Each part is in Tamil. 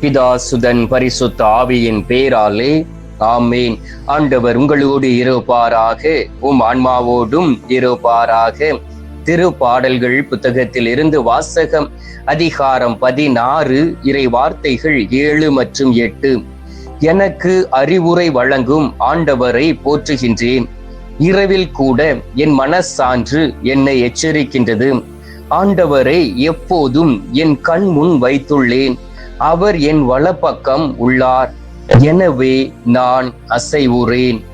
பிதா சுதன் பரிசுத்த ஆவியின் பேராலே ஆமேன். ஆண்டவர் உங்களோடு இருப்பாராக உம் ஆன்மாவோடும் இருப்பாராக. திருப்பாடல்கள் புத்தகத்தில் இருந்து வாசகம் அதிகாரம் பதினாறு இறை வார்த்தைகள் ஏழு மற்றும் எட்டு. எனக்கு அறிவுரை வழங்கும் ஆண்டவரை போற்றுகின்றேன். இரவில் கூட என் மனசான்று என்னை எச்சரிக்கின்றது. ஆண்டவரை எப்போதும் என் கண் முன் வைத்துள்ளேன். அவர் என் வலப்பக்கம் உள்ளார். எனவே நான் அசைவுறேன்.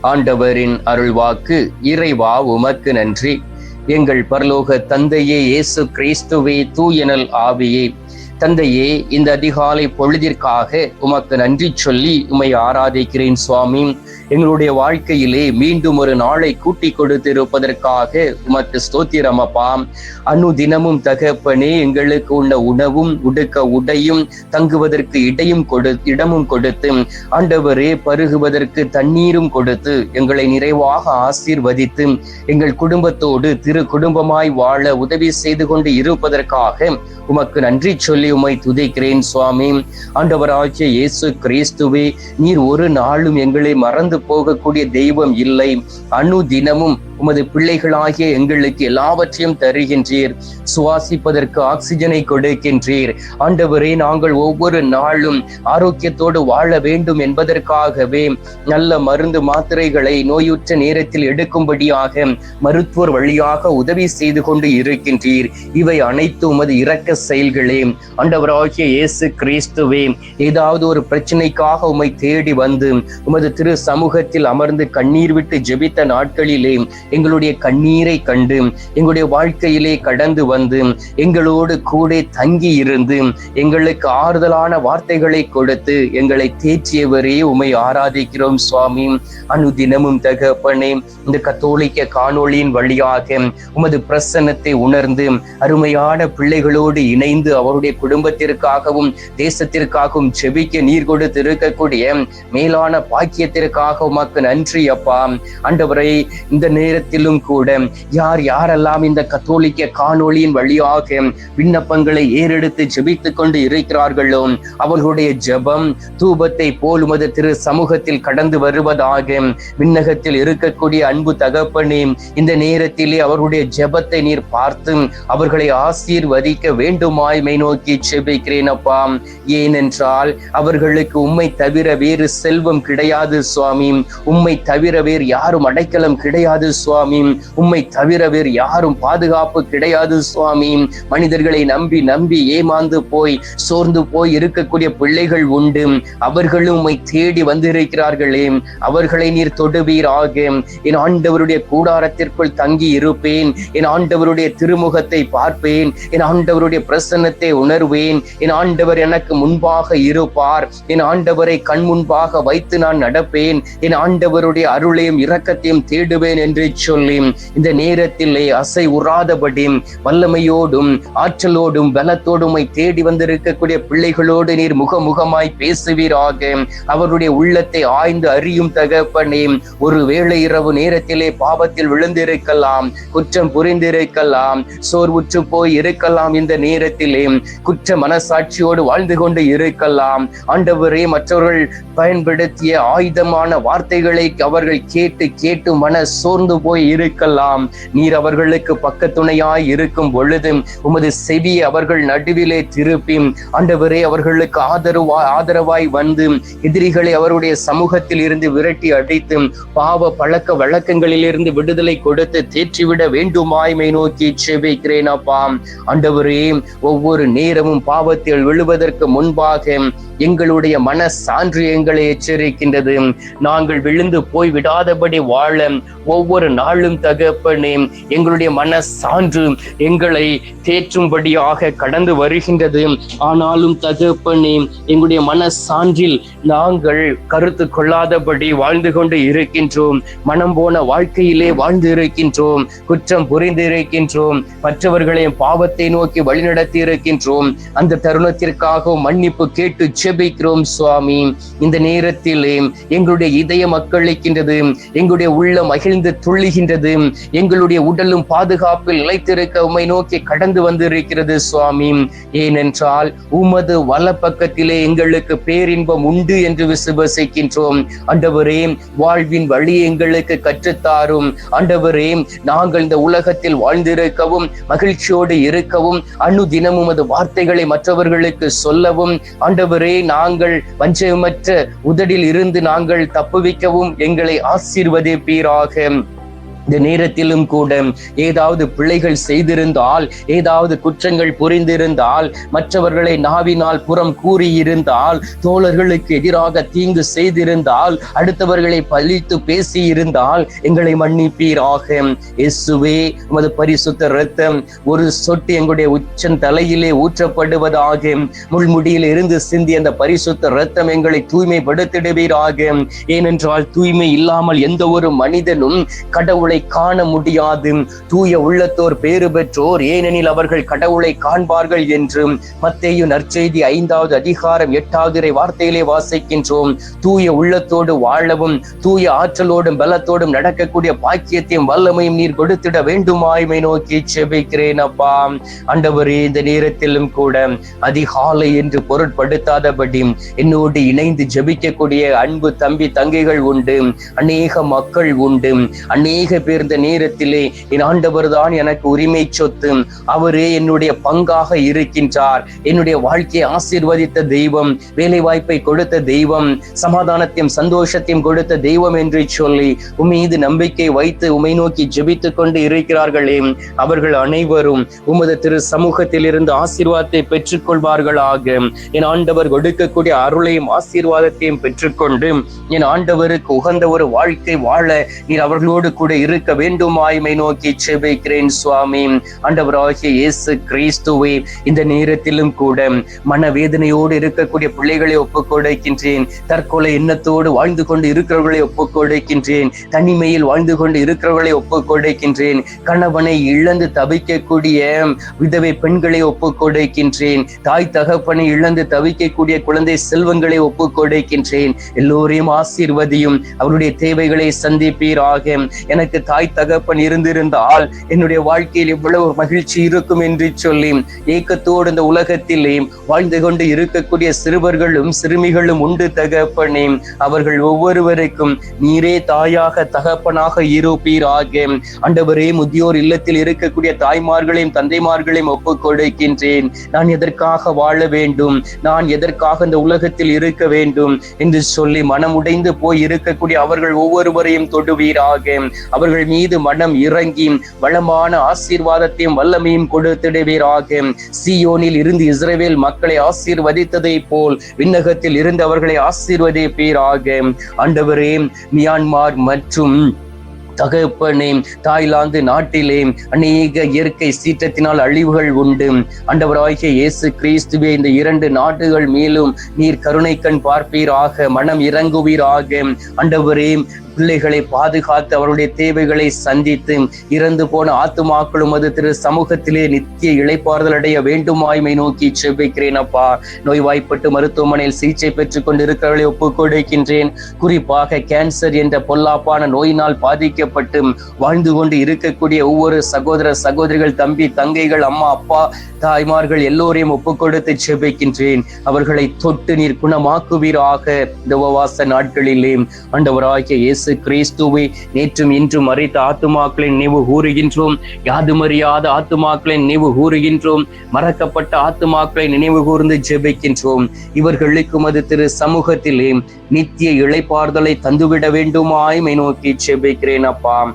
ஆண்டவரின் அருள்வாக்கு இறைவா உமக்கு நன்றி. எங்கள் பரலோக தந்தையே இயேசு கிறிஸ்துவே தூயனல் ஆவியே. தந்தையே இந்த அதிகாலை பொழுதிற்காக உமக்கு நன்றி சொல்லி உமை ஆராதிக்கிறேன் சுவாமி. எங்களுடைய வாழ்க்கையிலே மீண்டும் ஒரு நாளை கூட்டி கொடுத்திருப்பதற்காக உமக்கு ஸ்தோத்திரம் அப்பா. அனு தினமும் தகப்பனே எங்களுக்கு உள்ள உணவும் உடுக்க உடையும் தங்குவதற்கு இடையும் கொடு இடமும் கொடுத்து ஆண்டவரே பருகுவதற்கு தண்ணீரும் கொடுத்து எங்களை நிறைவாக ஆசீர்வதித்து எங்கள் குடும்பத்தோடு திரு குடும்பமாய் வாழ உதவி செய்து கொண்டு இருப்பதற்காக உமக்கு நன்றி சொல்லி உமை துதிக்கிறேன் சுவாமி. ஆண்டவராகிய இயேசு கிறிஸ்துவே நீர் ஒரு நாளும் எங்களை மறந்து போகக்கூடிய தெய்வம் இல்லை. அணு தினமும் உமது பிள்ளைகளாகிய எங்களுக்கு எல்லாவற்றையும் தருகின்றீர். சுவாசிப்பதற்கு ஆக்சிஜனை கொடுக்கின்றீர். ஆண்டவரே நாங்கள் ஒவ்வொரு நாளும் ஆரோக்கியத்தோடு வாழ வேண்டும் என்பதற்காகவே நல்ல மருந்து மாத்திரைகளை நோயுற்ற நேரத்தில் எடுக்கும்படியாக மருத்துவர் வழியாக உதவி செய்து கொண்டு இருக்கின்றீர். இவை அனைத்து உமது இரக்க செயல்களே. ஆண்டவராகிய இயேசு கிறிஸ்துவே ஏதாவது ஒரு பிரச்சனைக்காக உம்மை தேடி வந்து உமது திரு சமூகத்தில் அமர்ந்து கண்ணீர் விட்டு ஜெபித்த நாட்களிலே எங்களுடைய கண்ணீரை கண்டு எங்களுடைய வாழ்க்கையிலே கடந்து வந்து எங்களோடு கூட தங்கி இருந்து எங்களுக்கு ஆறுதலான வார்த்தைகளை கொடுத்து எங்களை தேற்றியவரே உமை ஆராதிக்கிறோம் சுவாமி. அனு தினமும் தகப்பனே இந்த கத்தோலிக்க காணொளியின் வழியாக உமது பிரசன்னத்தை உணர்ந்து அருமையான பிள்ளைகளோடு இணைந்து அவருடைய குடும்பத்திற்காகவும் தேசத்திற்காகவும் செபிக்க நீர் கொடுத்து இருக்கக்கூடிய மேலான பாக்கியத்திற்காக உமக்கு நன்றி அப்பா. அண்டவரை இந்த நேரத்தில் நேரத்திலும் கூட. யார் யாரெல்லாம் இந்த கத்தோலிக்க காணொளியின் வழியாக விண்ணப்பங்களை ஏறெடுத்து ஜெபித்துக் கொண்டு இருக்கிறார்களோ அவர்களுடைய ஜெபம் தூபத்தை போலுமது திரு சமூகத்தில் கடந்து வருவதாக விண்ணகத்தில் இருக்கக்கூடிய அன்பு தகப்பனே இந்த நேரத்திலே அவர்களுடைய ஜெபத்தை நீர் பார்த்து அவர்களை ஆசீர்வதிக்க வேண்டுமாய் மை நோக்கி செபிக்கிறேன் அப்பா. ஏனென்றால் அவர்களுக்கு உம்மை தவிர வேறு செல்வம் கிடையாது சுவாமி. உம்மை தவிர வேறு யாரும் அடைக்கலம் கிடையாது சுவாமி. உம்மை தவிர வேறு யாரும் பாதுகாப்பு கிடையாது சுவாமி. மனிதர்களை நம்பி நம்பி ஏமாந்து போய் சோர்ந்து போய் இருக்கக்கூடிய பிள்ளைகள் உண்டு. அவர்களும் உம்மை தேடி வந்திருக்கிறார்களே. அவர்களை நீர் தொடுவீராக. என் ஆண்டவருடைய கூடாரத்திற்குள் தங்கி இருப்பேன். என் ஆண்டவருடைய திருமுகத்தை பார்ப்பேன். என் ஆண்டவருடைய பிரசன்னத்தை உணர்வேன். என் ஆண்டவர் எனக்கு முன்பாக இருப்பார். என் ஆண்டவரை கண் முன்பாக வைத்து நான் நடப்பேன். என் ஆண்டவருடைய அருளையும் இரக்கத்தையும் தேடுவேன் என்று சொல்லி இந்த நேரத்திலே அசை உறாதபடி வல்லமையோடும் ஆற்றலோடும் பலத்தோடும் தேடி வந்திருக்கக்கூடிய பிள்ளைகளோடு நீர் முகமுகமாய் பேசுவீராக. அவருடைய உள்ளத்தை ஆய்ந்து அறியும் தகப்பனே ஒரு வேளை இரவு நேரத்திலே பாவத்தில் விழுந்திருக்கலாம் குற்றம் புரிந்திருக்கலாம் சோர்வுற்று போய் இருக்கலாம் இந்த நேரத்திலே குற்ற மனசாட்சியோடு வாழ்ந்து கொண்டு இருக்கலாம். ஆண்டவரே மற்றவர்கள் பயன்படுத்திய ஆயுதமான வார்த்தைகளை அவர்கள் கேட்டு கேட்டு மன சோர்ந்து போய் இருக்கலாம். நீர் அவர்களுக்கு பக்கத்துணையாய் இருக்கும் பொழுது உமது செவி அவர்கள் நடுவிலே திருப்பி ஆண்டவரே அவர்களுக்கு ஆதரவாய் ஆதரவாய் வந்து எதிரிகளை அவருடைய சமூகத்தில் இருந்து விரட்டி அடித்து பாவ பழக்க வழக்கங்களிலிருந்து விடுதலை கொடுத்து தேற்றிவிட வேண்டுமாய்மை நோக்கி செபிக்கிறேன் அப்பா. ஆண்டவரே ஒவ்வொரு நேரமும் பாவத்தில் விழுவதற்கு முன்பாக எங்களுடைய மன சான்று எங்களை எச்சரிக்கின்றது. நாங்கள் விழுந்து போய் விடாதபடி வாழ ஒவ்வொரு நாளும் தகப்பனே எங்களுடைய மன சான்று எங்களை தேற்றும்படியாக கடந்து வருகின்றது. ஆனாலும் தகப்பனே எங்களுடைய மன சான்றில் நாங்கள் கருத்து கொள்ளாதபடி வாழ்ந்து கொண்டு இருக்கின்றோம். மனம் போன வாழ்க்கையிலே வாழ்ந்து இருக்கின்றோம். குற்றம் புரிந்து இருக்கின்றோம். மற்றவர்களின் பாவத்தை நோக்கி வழிநடத்தி இருக்கின்றோம். அந்த தருணத்திற்காக மன்னிப்பு கேட்டு செபிக்கிறோம் சுவாமி. இந்த நேரத்திலே எங்களுடைய இதய மக்களிக்கின்றது எங்களுடைய உள்ள மகிழ்ந்து துள்ளி பொழிகின்றது எங்களுடைய உடலும் பாதுகாப்பில் நிலைத்திருக்க உமை நோக்கி கடந்து வந்திருக்கிறது சுவாமி. ஏனென்றால் உமது வல பக்கத்திலே எங்களுக்கு பேரின்பம் உண்டு என்று விசுவசிக்கின்றோம். அண்டவரே வாழ்வின் வழி எங்களுக்கு கற்றுத்தாரும். அண்டவரே நாங்கள் இந்த உலகத்தில் வாழ்ந்திருக்கவும் மகிழ்ச்சியோடு இருக்கவும் அணு தினமும் அது வார்த்தைகளை மற்றவர்களுக்கு சொல்லவும். ஆண்டவரே நாங்கள் வஞ்சமற்ற உதடில் இருந்து நாங்கள் தப்புவிக்கவும் எங்களை ஆசீர்வதிப்பீராக. இந்த நேரத்திலும் கூட ஏதாவது பிழைகள் செய்திருந்தால் ஏதாவது குற்றங்கள் புரிந்திருந்தால் மற்றவர்களை நாவினால் புறம் கூறியிருந்தால் தோழர்களுக்கு எதிராக தீங்கு செய்திருந்தால் அடுத்தவர்களை பழித்து பேசியிருந்தால் எங்களை மன்னிப்பீராக. இயேசுவே உமது பரிசுத்த ரத்தம் ஒரு சொட்டு எங்களுடைய உச்சன் தலையிலே ஊற்றப்படுவதாக. முள்முடியில் இருந்து சிந்தி அந்த பரிசுத்த ரத்தம் எங்களை தூய்மைப்படுத்திடுவீராக. ஏனென்றால் தூய்மை இல்லாமல் எந்த ஒரு மனிதனும் கடவுளை கடவுளை காண முடியாது. தூய உள்ளத்தோர் பேறு பெற்றோர் ஏனெனில் அவர்கள் கடவுளை காண்பார்கள் என்று மத்தேயு நற்செய்தி ஐந்தாவது அதிகாரம் எட்டாவது வார்த்தையிலே வாசிக்கின்றோம். தூய உள்ளத்தோடு வாழவும் தூய ஆற்றலோடும் பலத்தோடும் நடக்கக்கூடிய பாக்கியத்தையும் வல்லமையும் நீர் கொடுத்திட வேண்டுமாய்மை நோக்கி செபிக்கிறேன் அப்பா. அண்டவரே இந்த நேரத்திலும் கூட அதிகாலை என்று பொருட்படுத்தாதபடி என்னோடு இணைந்து ஜெபிக்கக்கூடிய அன்பு தம்பி தங்கைகள் உண்டு அநேக மக்கள் உண்டு அநேக பெயர்ந்த நேரத்திலே என் ஆண்டவர் தான் எனக்கு உரிமை சொத்து. அவரே என்னுடைய பங்காக இருக்கின்றார். என்னுடைய வாழ்க்கையை ஆசீர்வதித்த தெய்வம் வேலை வாய்ப்பை கொடுத்த தெய்வம் சமாதானத்தையும் சந்தோஷத்தையும் கொடுத்த தெய்வம் என்று சொல்லி உம் நம்பிக்கை வைத்து உமை நோக்கி ஜெபித்துக் கொண்டு இருக்கிறார்களே. அவர்கள் அனைவரும் உமது திரு சமூகத்தில் இருந்து ஆசீர்வாதத்தை பெற்றுக் கொள்வார்களாக என் ஆண்டவர் கொடுக்கக்கூடிய அருளையும் ஆசீர்வாதத்தையும் பெற்றுக்கொண்டு என் ஆண்டவருக்கு உகந்த ஒரு வாழ்க்கை வாழ நீர் அவர்களோடு கூட இரு இருக்க வேண்டுமாய்மை நோக்கி செபிக்கிறேன் சுவாமி. ஆண்டவராகிய இயேசு கிறிஸ்துவை இந்த நேரத்திலும் கூட மனவேதனையோடு இருக்கக்கூடிய பிள்ளைகளை ஒப்புக்கொடுக்கின்றேன் தற்கொலை எண்ணத்தோடு வாழ்ந்து கொண்டு இருக்கிறவர்களை ஒப்புக்கொடுக்கின்றேன் தனிமையில் வாழ்ந்து கொண்டு இருக்கிறவர்களை ஒப்புக்கொடுக்கின்றேன் கணவனை இழந்து தவிக்கக்கூடிய விதவை பெண்களை ஒப்புக்கொடுக்கின்றேன் தாய் தகப்பனை இழந்து தவிக்கக்கூடிய குழந்தை செல்வங்களை ஒப்புக்கொடுக்கின்றேன் எல்லோரையும் ஆசீர்வதியும். அவருடைய தேவைகளை சந்திப்பீராக. எனக்கு தாய் தகப்பன் இருந்திருந்தால் என்னுடைய வாழ்க்கையில் இவ்வளவு மகிழ்ச்சி இருக்கும் என்று சொல்லி ஏக்கத்தோடு இந்த உலகத்திலே வாழ்ந்து கொண்டு இருக்கக்கூடிய சிறுவர்களும் சிறுமிகளும் உண்டு தகப்பனே. அவர்கள் ஒவ்வொருவருக்கும் நீரே தாயாக தகப்பனாக இருப்பீராக. அண்டவரே முதியோர் இல்லத்தில் இருக்கக்கூடிய தாய்மார்களையும் தந்தைமார்களையும் ஒப்புக் கொடுக்கின்றேன். நான் எதற்காக வாழ வேண்டும்? நான் எதற்காக இந்த உலகத்தில் இருக்க வேண்டும்? என்று சொல்லி மனம் உடைந்து போய் இருக்கக்கூடிய அவர்கள் ஒவ்வொருவரையும் தொடுவீராக. அவர்கள் அவர்கள் மீது மனம் இறங்கி வளமான ஆசீர்வாதத்தையும் வல்லமையும் கொடுத்திடுவீராக. சியோனில் இருந்து இஸ்ரேவேல் மக்களை ஆசீர்வதித்ததை போல் விண்ணகத்தில் இருந்து அவர்களை ஆசீர்வதிப்பீராக. ஆண்டவரே மியான்மார் மற்றும் தகப்பனே தாய்லாந்து நாட்டிலே அநேக இயற்கை சீற்றத்தினால் அழிவுகள் உண்டு. அண்டவராகிய இயேசு கிறிஸ்துவே இந்த இரண்டு நாடுகள் மேலும் நீர் கருணை கண் பார்ப்பீராக மனம் இறங்குவீராக. அண்டவரே பிள்ளைகளை பாதுகாத்து அவருடைய தேவைகளை சந்தித்து இறந்து போன ஆத்துமாக்களும் அது திரு சமூகத்திலே நித்திய இழைப்பாறுதல் அடைய வேண்டுமாய்மை நோக்கி செவ்விக்கிறேன் அப்பா. நோய்வாய்ப்பட்டு மருத்துவமனையில் சிகிச்சை பெற்றுக் கொண்டிருக்கிறவர்களை ஒப்புக்கொடுக்கின்றேன் குறிப்பாக கேன்சர் என்ற பொல்லாப்பான நோயினால் பாதிக்கப்பட்டு வாழ்ந்து கொண்டு இருக்கக்கூடிய ஒவ்வொரு சகோதர சகோதரிகள் தம்பி தங்கைகள் அம்மா அப்பா தாய்மார்கள் எல்லோரையும் ஒப்புக்கொடுத்து செபிக்கின்றேன். அவர்களை தொட்டு நீர் குணமாக்குவீராக இந்த உபவாச நாட்களிலே. ஆண்டவராகிய இயேசு கிறிஸ்துவை நேற்றும் இன்றும் மறைத்த ஆத்துமாக்களை நினைவு கூறுகின்றோம். யாதுமறியாத ஆத்துமாக்களை நினைவு கூறுகின்றோம். மறக்கப்பட்ட ஆத்துமாக்களை நினைவு கூர்ந்து ஜெபிக்கின்றோம். இவர்களுக்கு மது திரு சமூகத்திலே நித்திய இழைப்பார்தலை தந்துவிட வேண்டுமாய் நோக்கி ஜெபிக்கிறேன் அப்பா.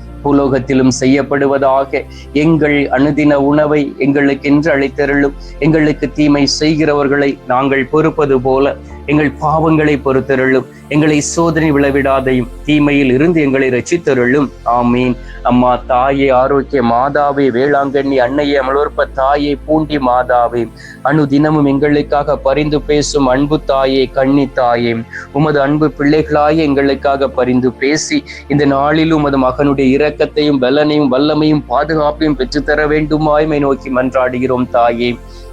பூலோகத்திலும் செய்யப்படுவதாக எங்கள் அனுதின உணவை எங்களுக்கென்று அழைத்தருளும். எங்களுக்கு தீமை செய்கிறவர்களை நாங்கள் பொறுப்பது போல எங்கள் பாவங்களை பொறுத்தருளும். எங்களை சோதனை விளைவிடாதையும் தீமையில் இருந்து எங்களை ரசித்தருளும் ஆமீன். அம்மா தாயே ஆரோக்கிய மாதாவே வேளாங்கண்ணி அன்னையே அமலோற்ப தாயே பூண்டி மாதாவே அணு தினமும் எங்களுக்காக பரிந்து பேசும் அன்பு தாயே கண்ணி தாயே உமது அன்பு பிள்ளைகளாய எங்களுக்காக பரிந்து பேசி இந்த நாளிலும் உமது மகனுடைய இரக்கத்தையும் பலனையும் வல்லமையும் பாதுகாப்பையும் பெற்றுத்தர வேண்டுமாய்மை நோக்கி மன்றாடுகிறோம் தாயே.